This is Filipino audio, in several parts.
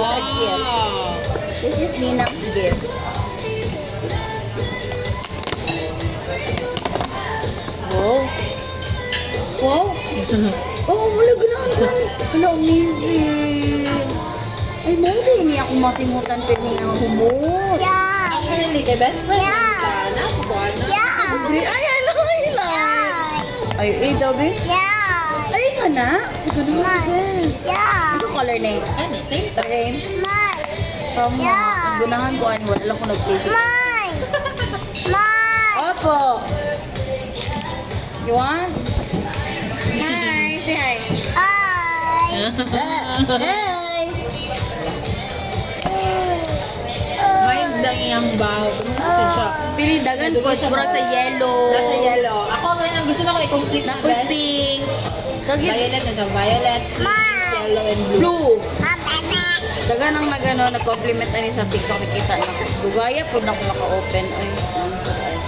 is a gift. This is Ninang's gift. Wow. Wow. Oh, wala ganahan ko. Wala, amazing. Ay, din niya ako masimutan pa niya ang humot. Yeah. Actually, the best friend Yeah. na. Yeah. Ay, ay, ay, ay, Yeah. Ay, eh, dabi. Yeah. Ay, ka na? Ito yung best. Yeah. Ito color na yun. Ano, same Rain. Mine. Tama. Yeah. Gunahan ko, ano, ko sa... Mine. Mine. Opo. You want? Hi, say hi. Hi. Lang iyang bow. Ano siya? Pili dagan po, mura sa yellow. Nasa yellow. Ako ngayon ang gusto na ko i-complete na best. pink. Kagit Violet na siya. Violet, yellow, and blue. blue. Mama. Dagan ang nagano nag-compliment ani sa TikTok nakita na. Dugaya po na ko maka-open ay ang sarap.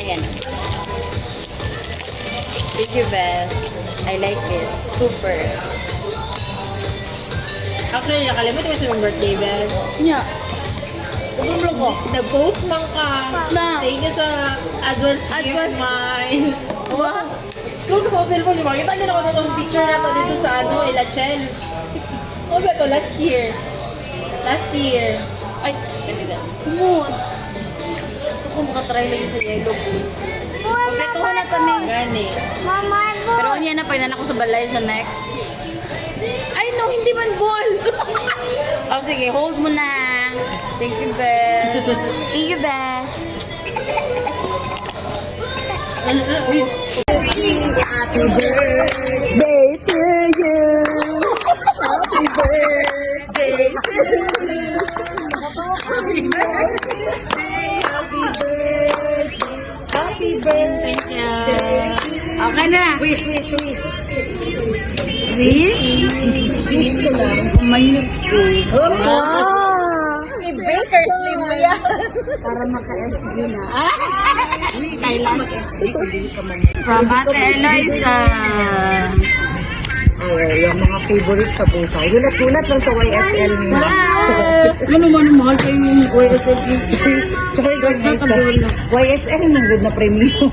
Ayan. Thank you, Beth. I like this. Super. Actually, nakalimutan ko sa yung birthday, Bes. Nya. Tumulo ko. Nag-post man ka. Na. Thank you sa advance gift mine. Wow. Scroll ko sa cellphone, di ba? Kita nyo naman itong picture na to dito sa ano, Ilachel. Ano ba ito? Last year. Last year. Ay, kanila. Kumot. Gusto ko makatry lagi sa yellow po. Kompleto ko na to ni. Gani. Mama. Pero niya na, painan ako sa balay sa next. Ay, no, hindi man ball. oh, sige, hold mo na. Thank you, Bess. Thank you, Bess. Day to you. Happy birthday to you. Happy birthday, happy birthday, happy birthday. Okay na. Wish, wish, wish. Wish? Wish ko lang. Mainit ko. Oh! Baker's name mo yan. Para maka-SG na. Kailan mag-SG hindi ka man. From Ate Eliza. Ay, yung mga favorite sa buhay. Gulat-gulat lang sa YSL nila. Ano man mahal kayo yung YSL Tsaka yung sa YSL yung good na premium.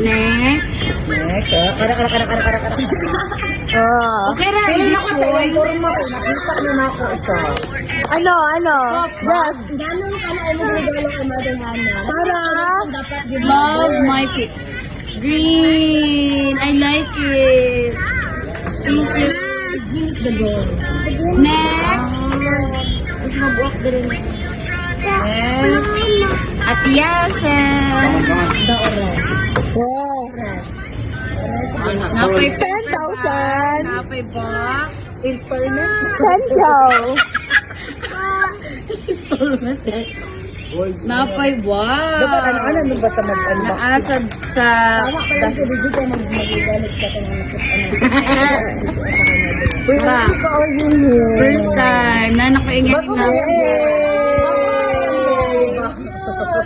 Next. Next, ah. Kara, kara, kara, kara, kara, kara. Oh. Okay na, Sino na kasi yung forma ko, nakita na na ako isa. Ano, ano? Yes. Gano'ng ka na ano, ano, ano ginagawa ng Mother Hannah? Ano, Para? Dapat Love my pips. Green! I like it. Thank you. Here's the goal. Next! Ah. Gusto mag-walk din. Yes. At yes, The oras. Wow. Oras. Napay 10,000. Napay box. Inspiring. 10,000 tournament eh. Napay, wow! Dapat ano, ano, ano, basta mag-unbox. Naasad ah, sa... Tama pa lang sa video ko, mag-magalit ka kung ano. ano. Uy, ba? First time na nakaingay na.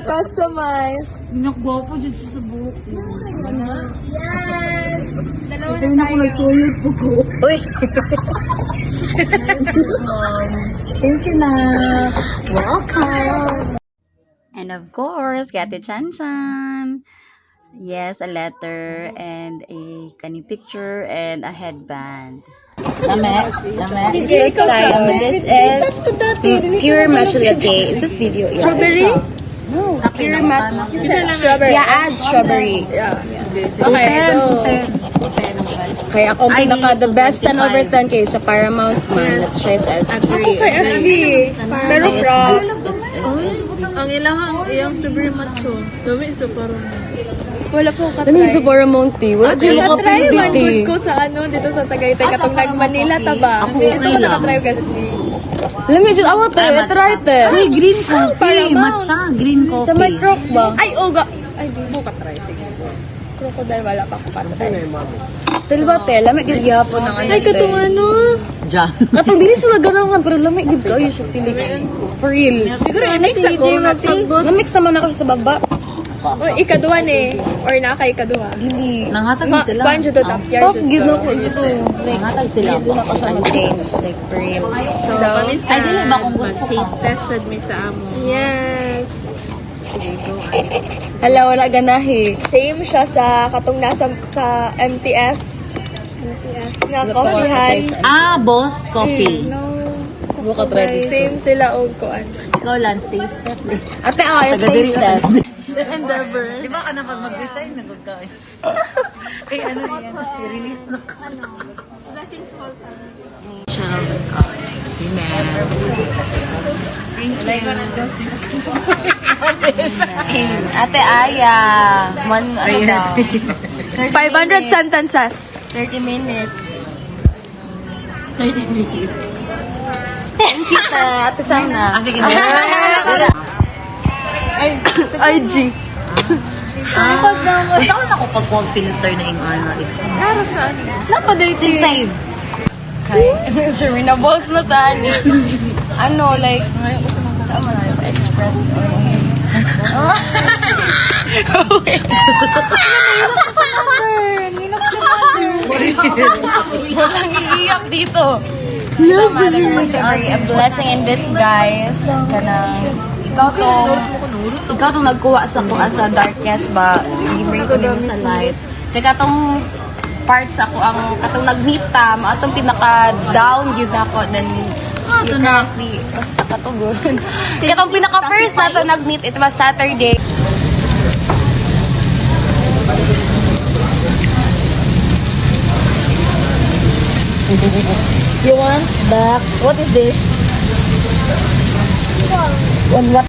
Customized. Nakgwapo dyan siya sa buhok. Ano? Yes! Dalawa na tayo. Ito na ko po ko. Uy! Thank you na. Welcome! And of course, Kati Chan Chan. Yes, a letter and a kani picture and a headband. Lame, lame. First time, this is pure matcha latte. Is this video? Yeah. Strawberry? No, Pure matcha. Strawberry. Yeah, add strawberry. Okay, so, Kaya ako pinaka the best 10 over 10 kay sa Paramount man. Let's try sa SB. Ako kay SB. Pero crop. Ang ilang iyang strawberry macho. Dami sa parang. Wala po katry. Ano yung sa Paramount tea? Wala siya makatry man makapili good ko sa ano dito sa Tagaytay katong nag Manila ta ba? Ito ko nakatry kasi. Alam mo, just awat eh. Try te. Uy, green coffee. Matcha, green coffee. Sa may croc ba? Ay, oga. Ay, di mo katry. Sige. Crocodile wala pa ako katry. Dili ba te? Lamig gid gihapon ng ano. Ay, katong ano. Diyan. Katong dili sila ganahan pero lamig gid kayo siya tili. For real. Siguro, next Jay Mati? nagsagot. Namix naman ako sa baba. pa. O, ikaduha ni. Or na kay ikaduha. Nanghatag Ma, kuan dyan to top yard. Top, gid na ko dito. Nanghatag sila pa. Ako siya mag-change. Like, cream. So, Ay, dili ba kung gusto? Taste tested mi sa amo. Yes. Hala, wala ganahi. Same siya sa katong nasa sa MTS. Nga coffeehan. Ah, boss, coffee. No. Buka try dito. Same sila og kuan. Ikaw, Lance, taste test. eh. Ate, ako, yung Taga diri taste test. Di ba ka na pag mag-design, nagugkain? Eh, ano yan? I-release na ka. Ate Aya. One, ano daw? 500 sentences. 30 minutes. 30 minutes. Thank you, te. Ate Samna. Ah, sige na. IG. Ah, basta ko na ako pag wag filter na yung ano. Napaday si save. Kay, sure, may na-boss na tani. ano, like, sa mo na, express ko. Walang iiyak dito. Siya very a blessing in disguise. Kanang, ikaw to, ikaw to nagkuha sa kuha sa darkness ba, i-bring ko din mo sa light. Teka tong parts ako ang katong nag-meet tam, atong pinaka down yun ako then ah, ito na basta katugod. Kaya itong pinaka first na to nag-meet it was Saturday. You want back? What is this? One what?